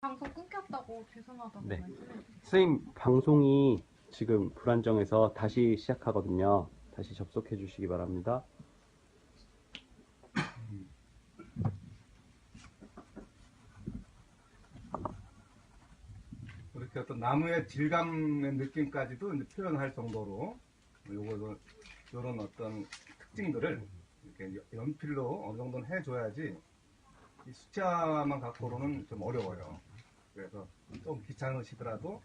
방송 끊겼다고 죄송하다고 네. 선생님 방송이 지금 불안정해서 다시 시작하거든요. 다시 접속해 주시기 바랍니다. 이렇게 어떤 나무의 질감의 느낌까지도 이제 표현할 정도로 요거 요런 어떤 특징들을 이렇게 연필로 어느 정도는 해줘야지 이 숫자만 갖고는 좀 어려워요. 그래서 좀 귀찮으시더라도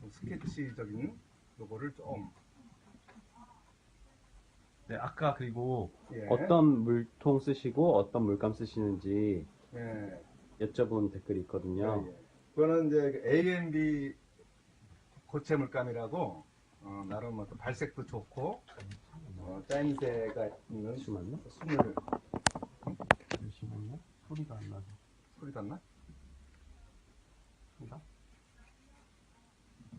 좀 스케치적인 요거를 좀 네, 아까 그리고 예, 어떤 물통 쓰시고 어떤 물감 쓰시는지 예, 여쭤본 댓글이 있거든요. 예, 예. 그거는 이제 A&B 고체 물감이라고 어, 나름 어떤 발색도 좋고 어, 짜임새가 있는 잠시만요. 숨을 잠시만요. 소리가 안 나서. 소리 났나? 소리가?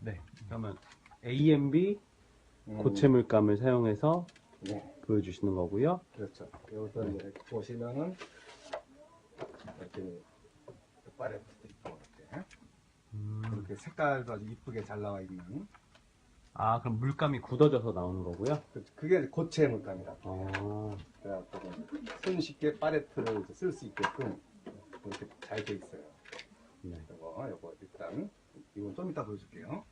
네. 그러면 AMB 음, 고체 물감을 사용해서 네, 보여주시는 거고요. 그렇죠. 여기서 이제 보시면은 이렇게 파레트도 있고 이렇게 음. 이렇게 색깔도 아주 이쁘게 잘 나와 있는 아, 그럼 물감이 굳어져서 나오는 거고요? 그- 그게 고체 물감이라고. 아, 그래갖고 손쉽게 파레트를 쓸 수 있게끔 이렇게 잘 돼 있어요. 네. 이거, 이거 일단 이건 좀 이따 보여줄게요.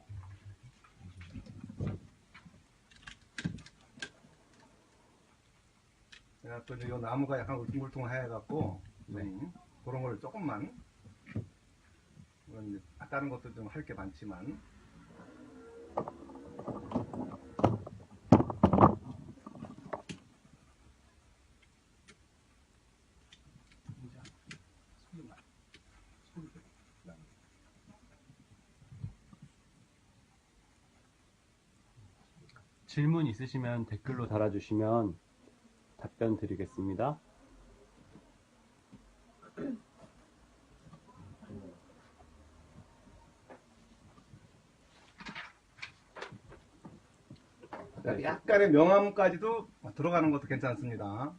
그래갖고 이제 이 나무가 약간 울퉁불퉁해갖고 네. 좀 그런 걸 조금만 다른 것도 좀 할 게 많지만 질문 있으시면 댓글로 달아주시면 답변 드리겠습니다. 네. 약간의 명암까지도 들어가는 것도 괜찮습니다.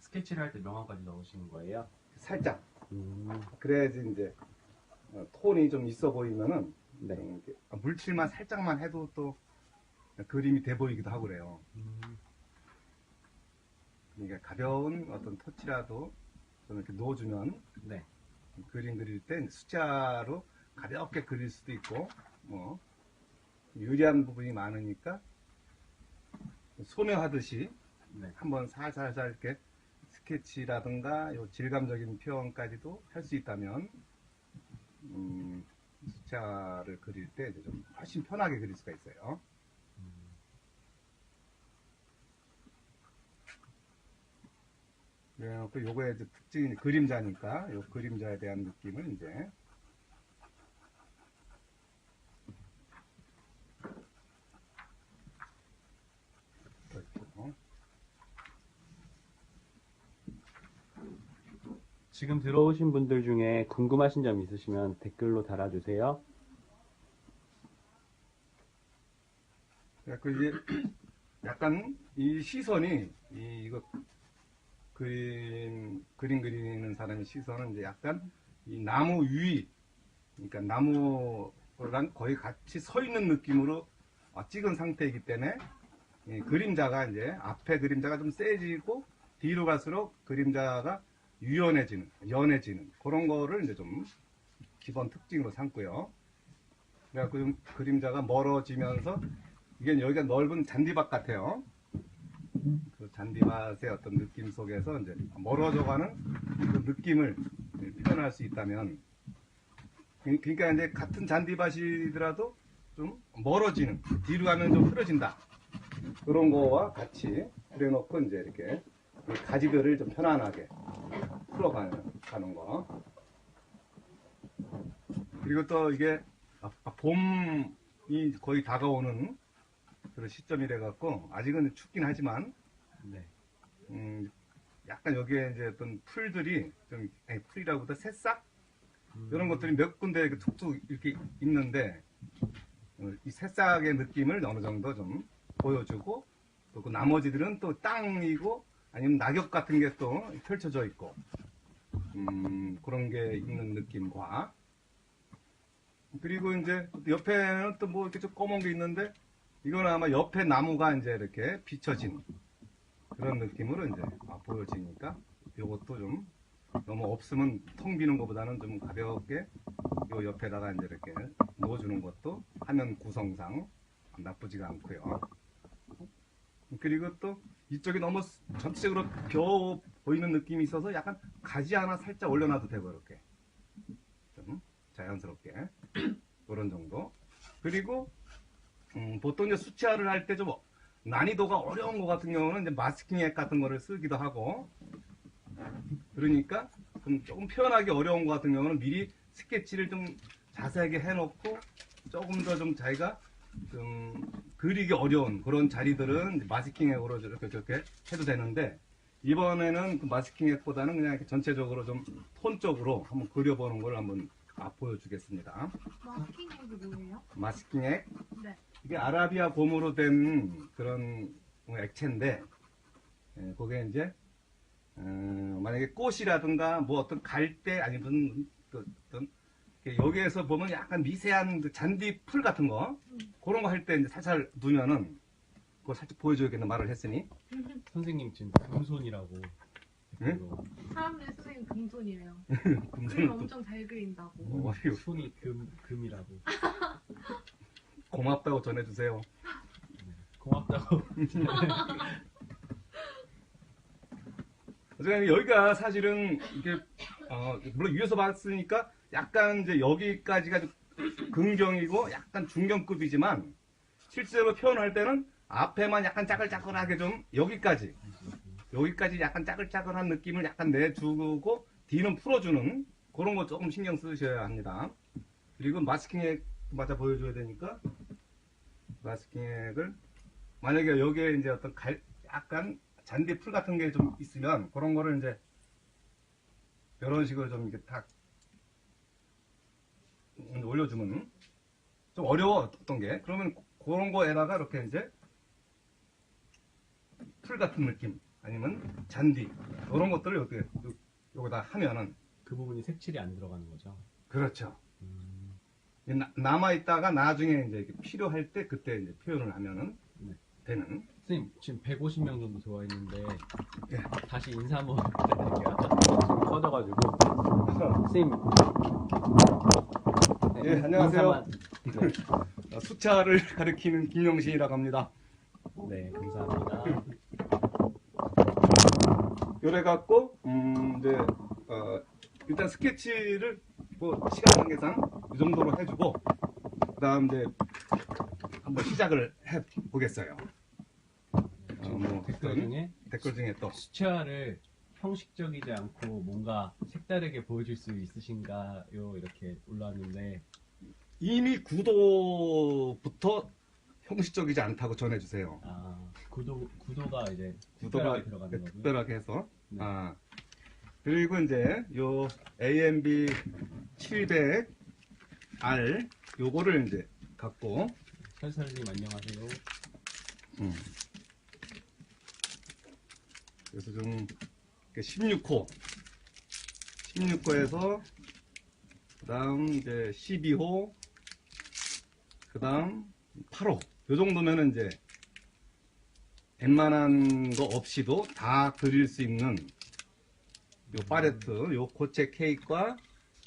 스케치를 할 때 명암까지 넣으시는 거예요? 살짝 음, 그래야지 이제 어, 톤이 좀 있어 보이면은 네. 좀 이렇게 물칠만 살짝만 해도 또 그림이 돼 보이기도 하고 그래요. 음, 그러니까 가벼운 어떤 터치라도 좀 이렇게 넣어주면 네. 그림 그릴 때 숫자로 가볍게 그릴 수도 있고 뭐 유리한 부분이 많으니까 소묘하듯이 네. 한번 살살살 이렇게 스케치라든가 요 질감적인 표현까지도 할 수 있다면 음, 숫자를 그릴 때 좀 훨씬 편하게 그릴 수가 있어요. 그래갖고 요거의 이제 특징이 그림자니까 요 그림자에 대한 느낌을 이제 그렇죠. 지금 들어오신 분들 중에 궁금하신 점 있으시면 댓글로 달아주세요. 그래갖고 이제 약간 이 시선이 이 이거 그림 그림 그리는 사람의 시선은 이제 약간 이 나무 위 그러니까 나무랑 거의 같이 서 있는 느낌으로 어, 찍은 상태이기 때문에 이 그림자가 이제 앞에 그림자가 좀 세지고 뒤로 갈수록 그림자가 유연해지는 연해지는 그런 거를 이제 좀 기본 특징으로 삼고요. 그래갖고 좀 그림자가 멀어지면서 이게 여기가 넓은 잔디밭 같아요. 그 잔디밭의 어떤 느낌 속에서 이제 멀어져가는 그 느낌을 표현할 수 있다면, 그- 그러니까 이제 같은 잔디밭이더라도 좀 멀어지는, 뒤로 가면 좀 흐려진다. 그런 거와 같이 그려놓고 이제 이렇게 이 가지들을 좀 편안하게 풀어가는 가는 거. 그리고 또 이게 아, 봄이 거의 다가오는 그런 시점이래 갖고 아직은 춥긴 하지만 네. 음, 약간 여기에 이제 어떤 풀들이 좀 아니, 풀이라고보다 새싹? 이런 것들이 몇 군데 이렇게 툭툭 이렇게 있는데 어, 이 새싹의 느낌을 어느 정도 좀 보여주고 또 그 나머지들은 또 땅이고 아니면 낙엽 같은 게 또 펼쳐져 있고 음, 그런 게 있는 느낌과. 그리고 이제 옆에는 또 뭐 이렇게 좀 검은 게 있는데 이거는 아마 옆에 나무가 이제 이렇게 비춰진 그런 느낌으로 이제 아, 보여지니까 이것도 좀 너무 없으면 텅 비는 것보다는 좀 가볍게 요 옆에다가 이제 이렇게 놓아주는 것도 화면 구성상 나쁘지가 않고요. 그리고 또 이쪽이 너무 전체적으로 벼 보이는 느낌이 있어서 약간 가지 하나 살짝 올려놔도 되고 이렇게 좀 자연스럽게 그런 정도. 그리고 음, 보통 이제 수치화를 할 때 좀 난이도가 어려운 것 같은 경우는 이제 마스킹 액 같은 거를 쓰기도 하고 그러니까 좀 조금 표현하기 어려운 것 같은 경우는 미리 스케치를 좀 자세하게 해놓고 조금 더 좀 자기가 좀 그리기 어려운 그런 자리들은 마스킹 액으로 이렇게 저렇게 해도 되는데 이번에는 그 마스킹 액보다는 그냥 이렇게 전체적으로 좀 톤적으로 한번 그려보는 걸 한번 아, 보여주겠습니다. 마스킹 액이 뭐예요? 마스킹 액 네. 이게 아라비아 곰으로 된 그런 뭐 액체인데, 예, 그게 이제, 어, 만약에 꽃이라든가 뭐 어떤 갈대 아니면 그 어떤, 여기에서 보면 약간 미세한 그 잔디 풀 같은 거, 그런 거 할 때 이제 살살 두면은, 그거 살짝 보여줘야겠는 말을 했으니, 선생님 지금 금손이라고. 응? 그거 사람들이 선생님 금손이래요. 그림 금손도, 엄청 잘 그린다고. 어, 손이 금 금이라고. 고맙다고 전해주세요. 고맙다고. 어쨌든 여기가 사실은 이게 어, 물론 위에서 봤으니까 약간 이제 여기까지가 좀 긍정이고 약간 중경급이지만 실제로 표현할 때는 앞에만 약간 짜글짜글하게 좀 여기까지 여기까지 약간 짜글짜글한 느낌을 약간 내주고 뒤는 풀어주는 그런 거 조금 신경 쓰셔야 합니다. 그리고 마스킹액 맞아 보여줘야 되니까 마스킹액을 만약에 여기에 이제 어떤 갈, 약간 잔디 풀 같은 게 좀 있으면 그런 거를 이제 이런 식으로 좀 이렇게 탁 음, 올려주면 좀 어려워 어떤 게 그러면 그런 거에다가 이렇게 이제 풀 같은 느낌 아니면 잔디 이런 것들을 여기 여기다 하면은 그 부분이 색칠이 안 들어가는 거죠. 그렇죠 음, 남아 있다가 나중에 이제 필요할 때 그때 이제 표현을 하면은 네. 되는 선생님 지금 150명 정도 들어와 있는데 예. 다시 인사 한번 부탁드릴게요. 지금 커져가지고. 선생님. 네, 예, 안녕하세요. 어, 수차를 가리키는 김영신이라고 합니다. 네, 감사합니다. 요래 갖고 음 이제 어, 일단 스케치를 뭐 시간 관계상 이 정도로 해주고 그 다음 이제 한번 시작을 해 보겠어요. 어, 뭐 댓글 어떤 중에 댓글 중에 또 수채화를 형식적이지 않고 뭔가 색다르게 보여줄 수 있으신가요? 이렇게 올라왔는데 이미 구도부터 형식적이지 않다고 전해주세요. 아 구도 구도가 이제 구도가 특별하게. 특별하게 해서 네. 아 그리고 이제 요 AMB 700R 요거를 이제 갖고 설설님 안녕하세요. 음. 그래서 좀 16호 16호에서 그 다음 이제 12호 그 다음 8호 요 정도면은 이제 웬만한 거 없이도 다 그릴 수 있는 요 팔레트 요 고체 케이크와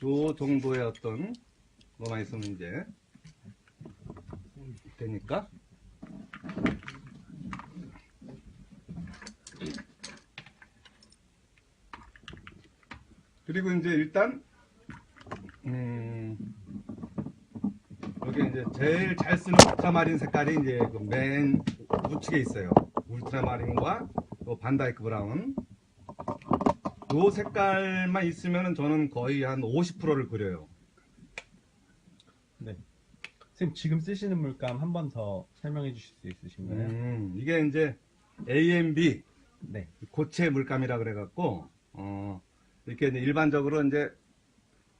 요 정도의 어떤 뭐만 있으면 이제 되니까 그리고 이제 일단 음 여기 이제 제일 잘 쓰는 울트라마린 색깔이 이제 그 맨 우측에 있어요. 울트라마린과 또 반다이크 브라운. 요 색깔만 있으면은 저는 거의 한 50%를 그려요. 네. 선생님 지금 쓰시는 물감 한 번 더 설명해 주실 수 있으신가요? 음, 이게 이제 AMB 네. 고체 물감이라 그래갖고 어, 이렇게 이제 일반적으로 이제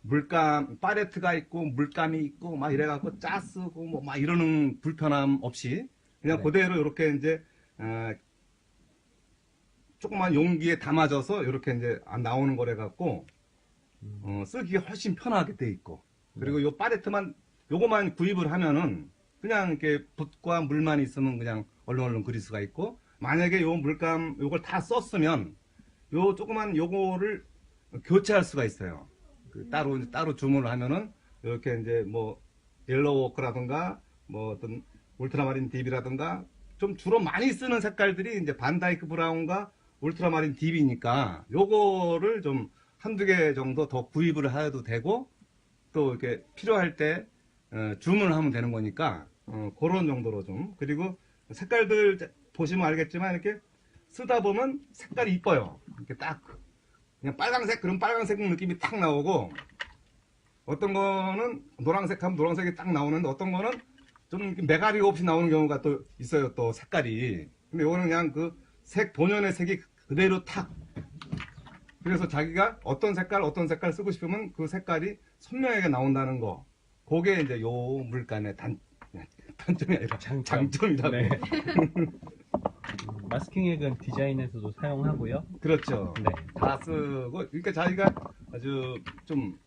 물감 팔레트가 있고 물감이 있고 막 이래갖고 짜 쓰고 뭐 막 이러는 불편함 없이 그냥 네. 그대로 이렇게 이제 어, 조그만 용기에 담아져서 이렇게 이제 안 나오는 거래 갖고 어, 쓰기가 훨씬 편하게 돼 있고 그리고 요 팔레트만 요거만 구입을 하면은 그냥 이렇게 붓과 물만 있으면 그냥 얼른 얼른 그릴 수가 있고 만약에 요 물감 요걸 다 썼으면 요 조그만 요거를 교체할 수가 있어요. 그 따로 따로 주문을 하면은 이렇게 이제 뭐 옐로우 워크라든가 뭐 어떤 울트라마린 딥이라든가 좀 주로 많이 쓰는 색깔들이 이제 반다이크 브라운과 울트라마린 딥이니까 요거를 좀 한두 개 정도 더 구입을 해도 되고 또 이렇게 필요할 때 어, 주문을 하면 되는 거니까 어, 그런 정도로 좀 그리고 색깔들 보시면 알겠지만 이렇게 쓰다 보면 색깔이 이뻐요. 이렇게 딱 그냥 빨강색 그런 빨강색 느낌이 탁 나오고 어떤 거는 노란색 하면 노란색이 딱 나오는데 어떤 거는 좀 매가리 없이 나오는 경우가 또 있어요. 또 색깔이. 근데 이거는 그냥 그 색 본연의 색이 그대로 탁. 그래서 자기가 어떤 색깔 어떤 색깔 쓰고 싶으면 그 색깔이 선명하게 나온다는 거. 그게 이제 요 물감의 단 단점이 아니라 장점. 장점이라고. 네. 음, 마스킹액은 디자인에서도 사용하고요. 그렇죠. 네. 다 쓰고 그러니까 자기가 아주 좀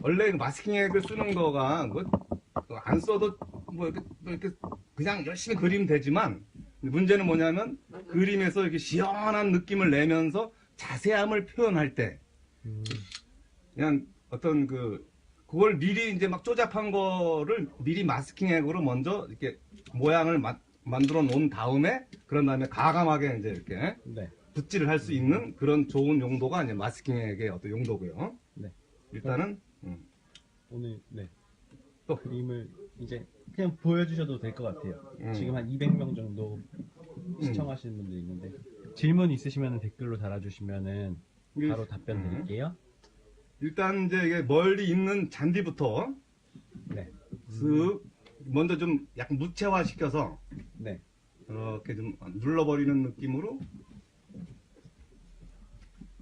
원래 그 마스킹액을 쓰는 거가 뭐안 써도 뭐 이렇게, 뭐 이렇게 그냥 열심히 그리면 되지만 문제는 뭐냐면 그림에서 이렇게 시원한 느낌을 내면서 자세함을 표현할 때 음, 그냥 어떤 그 그걸 미리 이제 막 쪼잡한 거를 미리 마스킹액으로 먼저 이렇게 모양을 마- 만들어 놓은 다음에 그런 다음에 가감하게 이제 이렇게 네. 붓질을 할 수 있는 그런 좋은 용도가 이제 마스킹액의 어떤 용도고요. 네. 일단은 음, 오늘 네. 또. 그림을 이제 그냥 보여주셔도 될 것 같아요. 음. 지금 한 200명 정도 시청하시는 분들 있는데 질문 있으시면 댓글로 달아주시면은 이게, 바로 답변 음. 드릴게요. 일단 이제 이게 멀리 있는 잔디부터 네. 슥 먼저 좀 약간 무채화 시켜서 네. 이렇게 좀 눌러버리는 느낌으로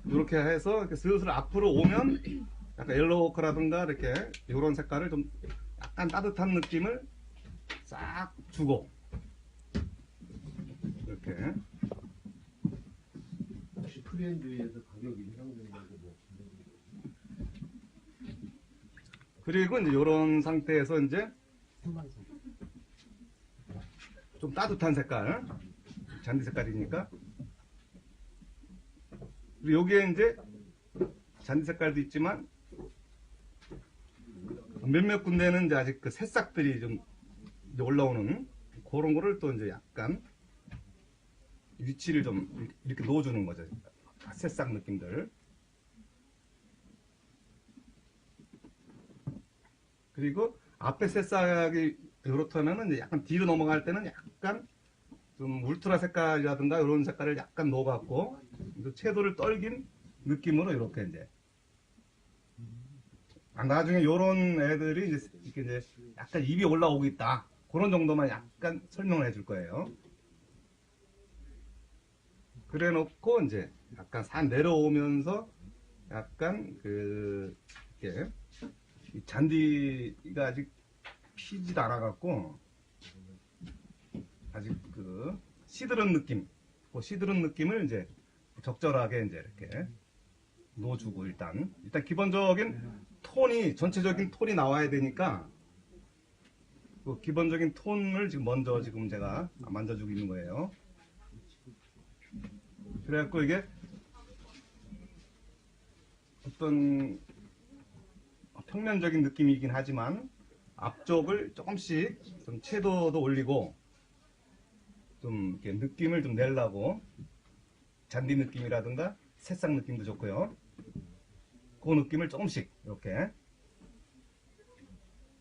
이렇게 해서 이렇게 슬슬 앞으로 오면 약간 옐로우워크라든가 이렇게 이런 색깔을 좀 약간 따뜻한 느낌을 싹 주고 이렇게 혹시 프리엔드에서 가격이 해당되는 거 뭐? 그리고 이제 이런 상태에서 이제 좀 따뜻한 색깔 잔디 색깔이니까. 그리고 여기에 이제 잔디 색깔도 있지만 몇몇 군데는 이제 아직 그 새싹들이 좀 올라오는 그런 거를 또 이제 약간 위치를 좀 이렇게 놓아주는 거죠. 새싹 느낌들. 그리고 앞에 새싹이 이렇다면은 이제 약간 뒤로 넘어갈 때는 약간 좀 울트라 색깔이라든가 이런 색깔을 약간 넣어갖고 또 채도를 떨긴 느낌으로 이렇게 이제. 아, 나중에 이런 애들이 이제 약간 입이 올라오고 있다. 그런 정도만 약간 설명을 해줄 거예요. 그래 놓고 이제 약간 산 내려오면서 약간 그 이렇게 이 잔디가 아직 피지도 않아 갖고 아직 그 시드른 느낌, 그 시드른 느낌을 이제 적절하게 이제 이렇게 넣어주고 일단 일단 기본적인 톤이 전체적인 톤이 나와야 되니까 그 기본적인 톤을 지금 먼저 지금 제가 만져주고 있는 거예요. 그래갖고 이게 어떤 평면적인 느낌이긴 하지만 앞쪽을 조금씩 좀 채도도 올리고 좀 이렇게 느낌을 좀 내려고 잔디 느낌이라든가 새싹 느낌도 좋고요. 그 느낌을 조금씩 이렇게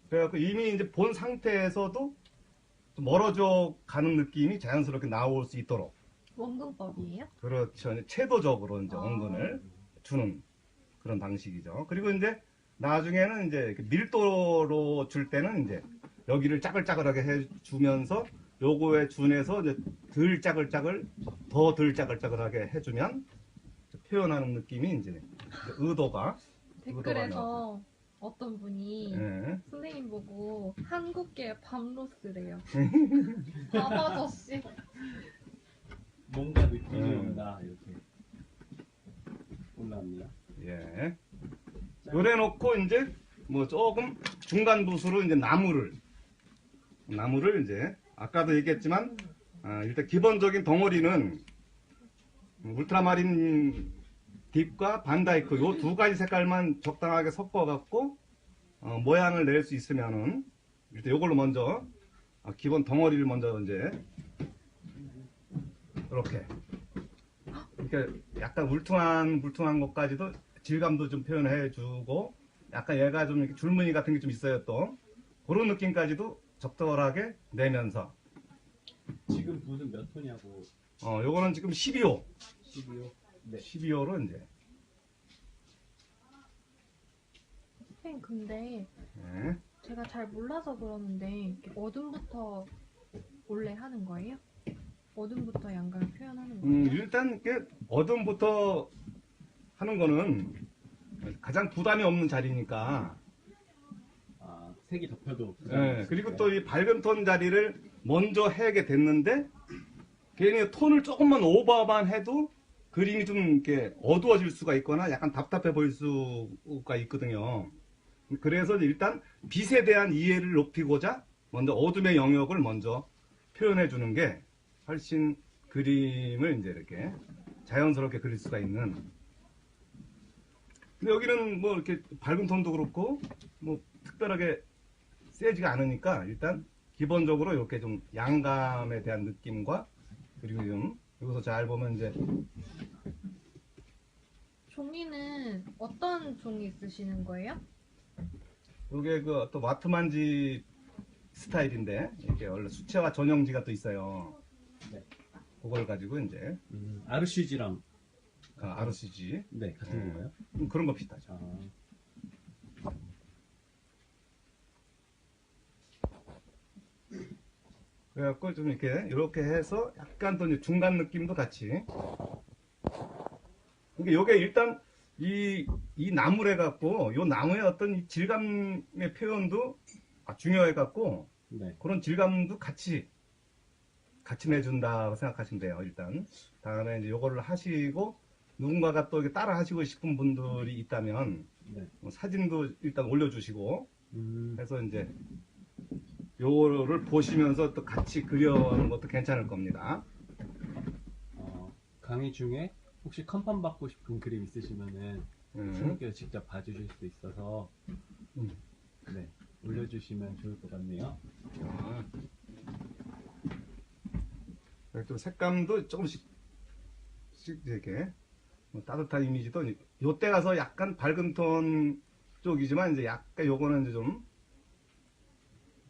그래갖고 이미 이제 본 상태에서도 좀 멀어져 가는 느낌이 자연스럽게 나올 수 있도록 원근법이에요? 그렇죠. 이제 채도적으로 이제 아. 원근을 주는 그런 방식이죠. 그리고 이제 나중에는 이제 밀도로 줄 때는 이제 여기를 짜글짜글하게 해주면서 요거에 준해서 이제 덜 짜글짜글, 더 덜 짜글짜글하게 해주면 표현하는 느낌이 이제 의도가 댓글에서 어떤 분이 예. 선생님 보고 한국계 밤로스래요. 밤 아저씨. 뭔가 느낌이 음. 온다 이렇게 올라옵니다. 예. 요래 놓고 이제 뭐 조금 중간 붓으로 이제 나무를 나무를 이제 아까도 얘기했지만 아, 일단 기본적인 덩어리는 울트라마린 딥과 반다이크 요 두 가지 색깔만 적당하게 섞어 갖고 어, 모양을 낼 수 있으면은 일단 요걸로 먼저 아, 기본 덩어리를 먼저 이제 이렇게 이렇게 약간 울퉁한 울퉁한 것까지도 질감도 좀 표현해 주고 약간 얘가 좀 이렇게 줄무늬 같은 게 좀 있어요 또 그런 느낌까지도 적절하게 내면서 지금 붓은 몇 톤이냐고 어 요거는 지금 12호 12호. 네. 12호로 이제 선생님 근데 네. 제가 잘 몰라서 그러는데 이렇게 어둠부터 원래 하는 거예요? 어둠부터 양감을 표현하는 거예요? 음, 일단 이게 어둠부터 하는 거는 가장 부담이 없는 자리니까 아, 색이 덮여도. 예, 그리고 또 이 밝은 톤 자리를 먼저 하게 됐는데 괜히 톤을 조금만 오버만 해도 그림이 좀 이렇게 어두워질 수가 있거나 약간 답답해 보일 수가 있거든요. 그래서 일단 빛에 대한 이해를 높이고자 먼저 어둠의 영역을 먼저 표현해 주는 게 훨씬 그림을 이제 이렇게 자연스럽게 그릴 수가 있는. 근데 여기는 뭐 이렇게 밝은 톤도 그렇고 뭐 특별하게 세지가 않으니까 일단 기본적으로 이렇게 좀 양감에 대한 느낌과 그리고 좀 여기서 잘 보면 이제 종이는 어떤 종이 쓰시는 거예요? 이게 그 또 와트만지 스타일인데 이렇게 원래 수채화 전용지가 또 있어요. 네. 그걸 가지고 이제 음, 아르시지랑 아, RCG 네 같은 네. 건가요? 음, 그런 거 비슷하죠. 아, 그래갖고 좀 이렇게 이렇게 해서 약간 또 이제 중간 느낌도 같이. 그러니까 요게 일단 이, 이 나무래 갖고 요 나무의 어떤 이 질감의 표현도 아, 중요해 갖고 네. 그런 질감도 같이 같이 내준다고 생각하시면 돼요 일단 다음에 이제 요거를 하시고 누군가가 또 따라 하시고 싶은 분들이 있다면 네. 뭐 사진도 일단 올려주시고 음, 해서 이제 요거를 보시면서 또 같이 그려는 것도 괜찮을 겁니다. 어, 강의 중에 혹시 컨펌 받고 싶은 그림 있으시면은 음. 선생님께서 직접 봐주실 수 있어서 음. 네 올려주시면 좋을 것 같네요. 아. 또 색감도 조금씩 씩 이렇게 뭐 따뜻한 이미지도 요때 가서 약간 밝은 톤 쪽이지만 이제 약간 요거는 이제 좀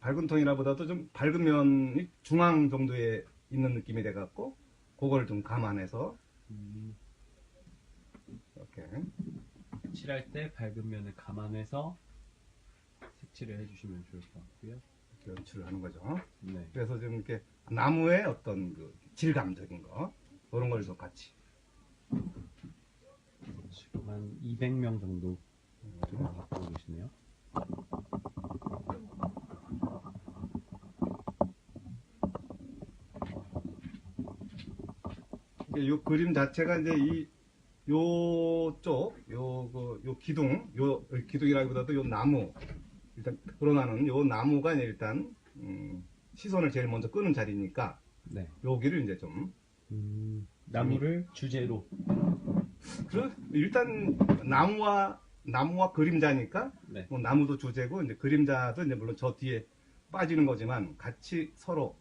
밝은 톤이라보다도 좀 밝은 면이 중앙 정도에 있는 느낌이 돼 갖고 그걸 좀 감안해서 음, 이렇게 칠할 때 밝은 면을 감안해서 색칠을 해주시면 좋을 것 같고요. 연출을 하는 거죠. 네. 그래서 좀 이렇게 나무의 어떤 그 질감적인 거 그런 걸 좀 같이 지금 한 200명 정도 갖고 계시네요. 이게 요 그림 자체가 이제 이 요쪽 요그 요 기둥 요 기둥이라기보다도 요 나무 일단 드러나는 요 나무가 일단 음, 시선을 제일 먼저 끄는 자리니까 네. 여기를 이제 좀 음, 나무를 주제로. 그 일단 나무와 나무와 그림자니까 네. 뭐 나무도 주제고 이제 그림자도 이제 물론 저 뒤에 빠지는 거지만 같이 서로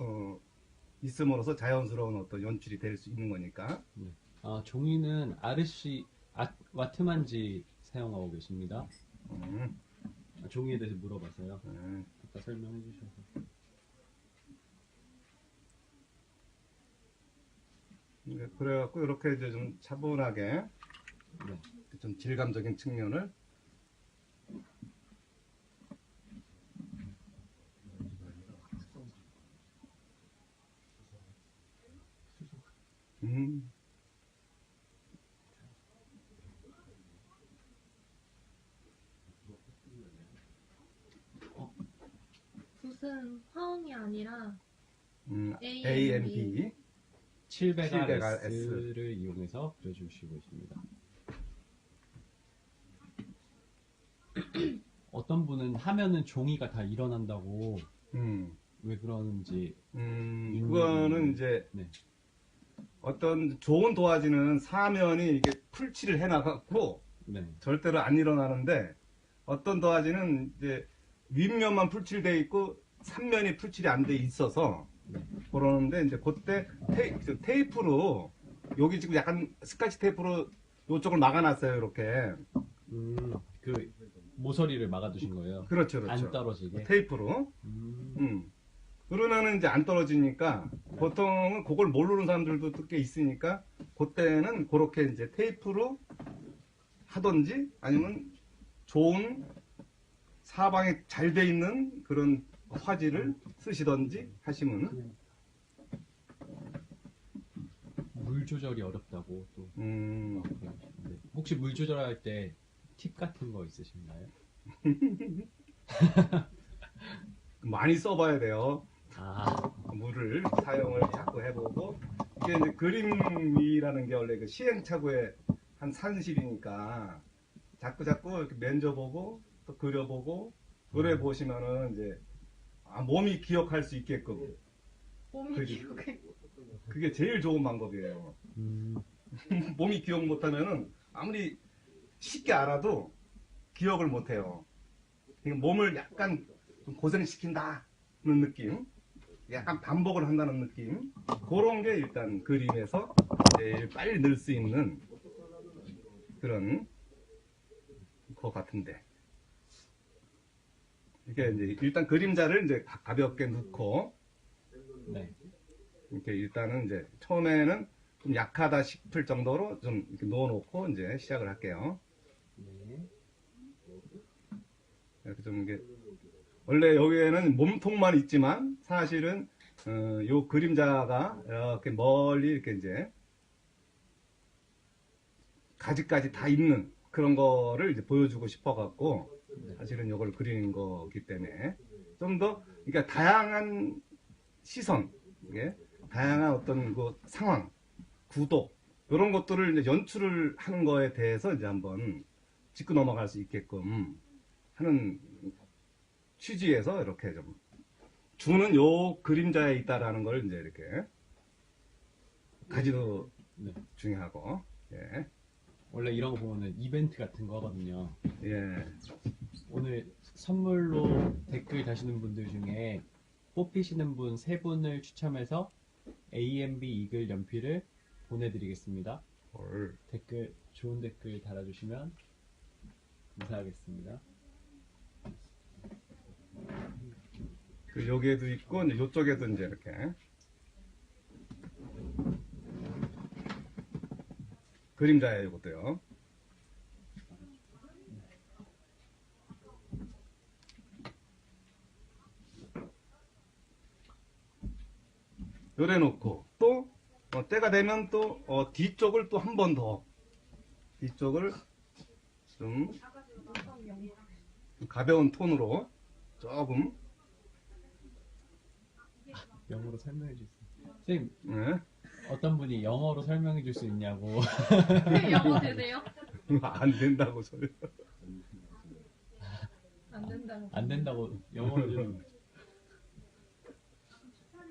어, 있음으로써 자연스러운 어떤 연출이 될 수 있는 거니까 아, 종이는 아르시 아, 와트만지 사용하고 계십니다. 음, 아, 종이에 대해서 물어봐서요. 음. 아까 설명해 주셔 그래갖고 이렇게 이제 좀 차분하게 네. 좀 질감적인 측면을 음. 어. 무슨 화음이 아니라 음, A, A, N, B. 700R S를 이용해서 그려주시고 있습니다. 어떤 분은 하면은 종이가 다 일어난다고 음. 왜 그러는지 음, 음, 그거는 이제 네. 어떤 좋은 도화지는 사면이 이게 풀칠을 해놔갖고 네. 절대로 안 일어나는데 어떤 도화지는 이제 윗면만 풀칠돼 있고 삼면이 풀칠이 안 돼 있어서 그러는데 이제 그때 테이, 테이 프로 여기 지금 약간 스카치 테이프로 이쪽을 막아놨어요 이렇게 음, 그 모서리를 막아두신 거예요. 그렇죠 그렇죠 안 떨어지게. 테이프로 음, 음. 그러면은 이제 안 떨어지니까 보통은 그걸 모르는 사람들도 꽤 있으니까 그때는 그렇게 이제 테이프로 하던지 아니면 좋은 사방에 잘 돼 있는 그런 화지를 쓰시던지 하시면 물 조절이 어렵다고 또 음, 그러시는데 혹시 물 조절할 때 팁 같은 거 있으신가요? 많이 써봐야 돼요. 아, 물을 사용을 자꾸 해보고 이게 이제 그림이라는 게 원래 그 시행착오의 한 산실이니까 자꾸 자꾸 이렇게 만져보고 또 그려보고 그래 보시면은 이제 아, 몸이 기억할 수 있게끔 몸이 그지. 기억해. 그게 제일 좋은 방법이에요. 음, 몸이 기억 못하면은 아무리 쉽게 알아도 기억을 못해요. 그러니까 몸을 약간 좀 고생시킨다는 느낌, 약간 반복을 한다는 느낌, 그런 게 일단 그림에서 제일 빨리 늘 수 있는 그런 것 같은데. 이게 이제 일단 그림자를 이제 가- 가볍게 넣고 네. 이렇게 일단은 이제 처음에는 좀 약하다 싶을 정도로 좀 이렇게 놓아놓고 이제 시작을 할게요. 네. 이렇게 좀 이게 원래 여기에는 몸통만 있지만 사실은 어, 요 그림자가 이렇게 멀리 이렇게 이제 가지까지 다 있는 그런 거를 이제 보여주고 싶어 갖고 사실은 이걸 그리는 거기 때문에 좀 더 그러니까 다양한 시선 이게 다양한 어떤 그 상황 구도 이런 것들을 이제 연출을 하는 거에 대해서 이제 한번 짚고 넘어갈 수 있게끔 하는 취지에서 이렇게 좀 주는 요 그림자에 있다라는 걸 이제 이렇게 가지도 네. 중요하고 예 원래 이런 거 보면은 이벤트 같은 거 하거든요. 예. 오늘 선물로 댓글 다시는 분들 중에 뽑히시는 분 세 분을 추첨해서 AMB 이글 연필을 보내드리겠습니다. 헐. 댓글 좋은 댓글 달아주시면 감사하겠습니다. 그 여기에도 있고 이제 요쪽에도 이제 이렇게 그림자예요 이것도요 요래 놓고 또 어, 때가 되면 또 어, 뒤쪽을 또 한 번 더 뒤쪽을 좀 가벼운 톤으로 조금 영어로 설명해 주세요. 선생님 예? 어떤 분이 영어로 설명해 줄 수 있냐고 영어 되세요? 안 된다고 소리. 안 된다고. 안 된다고 영어로 좀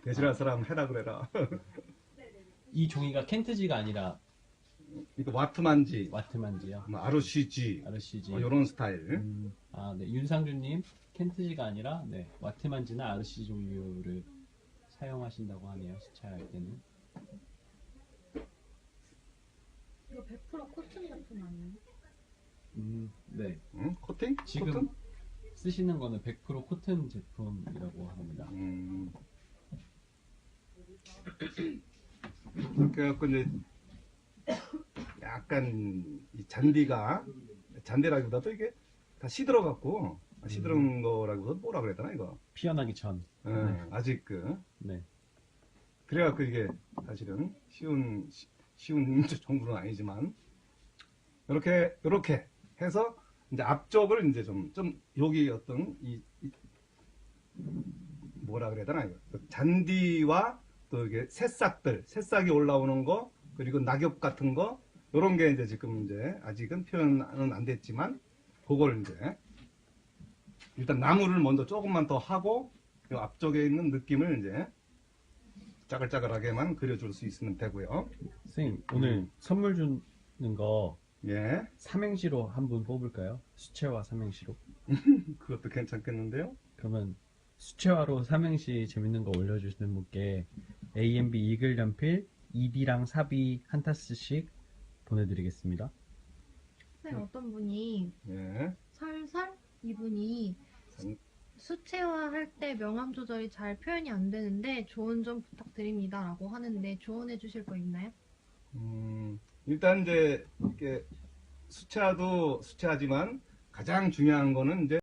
대신할 사람 해라 그래라. 이 종이가 켄트지가 아니라 이거 와트만지, 와트만지요. 뭐 아르시지, 아르시지. 뭐 이런 스타일. 음, 아, 네. 윤상준님, 켄트지가 아니라, 네. 와트만지나 아르시 종류를 사용하신다고 하네요. 시차할 때는. 이거 100% 코튼 제품 아니에요? 음, 네. 응? 코팅? 지금 코튼? 쓰시는 거는 100% 코튼 제품이라고 합니다. 음. 그렇게 해갖고 이제 약간 이 잔디가 잔디라기보다도 이게 다 시들어갖고 시들은 거라고 뭐라 그래야 되나 이거. 피어나기 전. 예, 아직 그 네. 그래갖고 이게 사실은 쉬운 시- 쉬운 정도는 아니지만 이렇게 이렇게 해서 이제 앞쪽을 이제 좀 좀 여기 어떤 이, 이- 뭐라 그래야 되나 이거 그 잔디와 또 이게 새싹들 새싹이 올라오는 거 그리고 낙엽 같은 거 이런 게 이제 지금 이제 아직은 표현은 안 됐지만 그걸 이제 일단 나무를 먼저 조금만 더 하고 이 앞쪽에 있는 느낌을 이제 짜글짜글하게만 그려줄 수 있으면 되고요. 선생님 오늘 음. 선물 주는 거 예, 삼행시로 한 분 뽑을까요? 수채화 삼행시로. 그것도 괜찮겠는데요. 그러면 수채화로 삼행시 재밌는 거 올려주시는 분께 AMB 이글 연필 2D랑 사비 한 타스씩 보내드리겠습니다. 네, 어떤 분이 예, 설설 이분이 음. 수채화 할 때 명암 조절이 잘 표현이 안 되는데 조언 좀 부탁드립니다라고 하는데 조언해 주실 거 있나요? 음, 일단 이제 이렇게 수채화도 수채화지만 가장 중요한 거는 이제